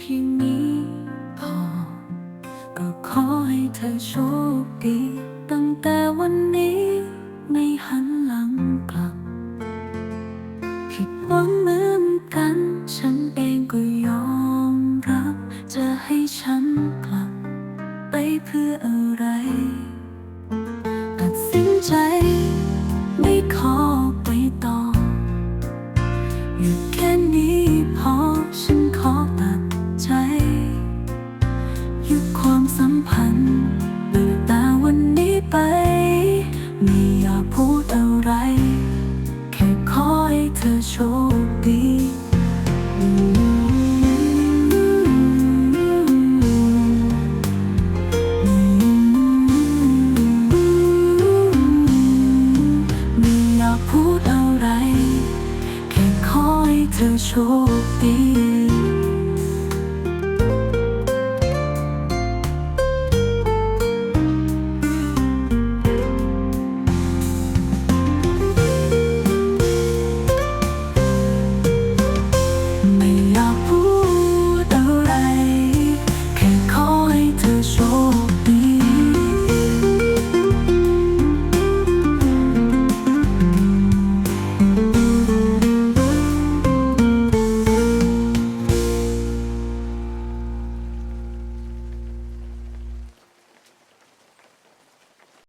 ที่นี้พอ ก็ขอให้เธอโชคดี ตั้งแต่วันนี้ ไม่หันหลังกลับ ผิดหวังเหมือนกัน ฉันเองก็ยอมรับ จะให้ฉันกลับ ไปเพื่ออะไร ตัดสินใจ ไม่ขอไปต่อ หยุดแค่นี้พอฉันขอตัด อโชคดีอืมไม่อยากพูดอะไร แค่ขอให้เธอโชคดี